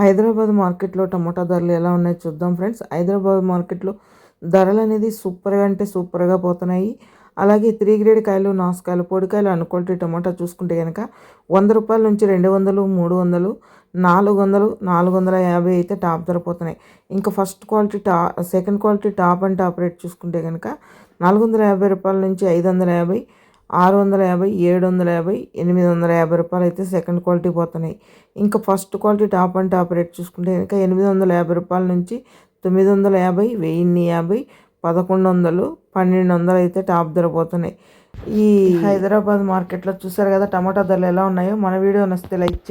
హైదరాబాద్ మార్కెట్లో టమాటా ధరలు ఎలా ఉన్నాయో చూద్దాం ఫ్రెండ్స్. హైదరాబాద్ మార్కెట్లో ధరలు అనేది సూపర్గా అంటే సూపర్గా పోతున్నాయి. అలాగే త్రీ గ్రేడ్ కాయలు నాసుకాయలు పొడికాయలు అనుకోటి టమాటా చూసుకుంటే కనుక వంద రూపాయల నుంచి రెండు వందలు మూడు వందలు నాలుగు వందలు నాలుగు వందల యాభై అయితే టాప్ ధర పోతున్నాయి. ఇంకా ఫస్ట్ క్వాలిటీ టా second quality top and top rate చూసుకుంటే కనుక నాలుగు వందల యాభై రూపాయల నుంచి ఐదు వందల యాభై ఆరు వందల యాభై ఏడు వందల యాభై ఎనిమిది వందల యాభై రూపాయలు అయితే సెకండ్ క్వాలిటీ పోతున్నాయి. ఇంకా first quality top and top rate చూసుకుంటే ఇంకా ఎనిమిది వందల యాభై రూపాయల నుంచి తొమ్మిది వందల యాభై వెయ్యిన్ని యాభై పదకొండు వందలు పన్నెండు వందలు అయితే టాప్ ధర పోతున్నాయి. ఈ హైదరాబాద్ మార్కెట్లో చూసారు కదా టమాటా ధరలు ఎలా ఉన్నాయో మన వీడియో నచ్చితే లైక్ చేయండి.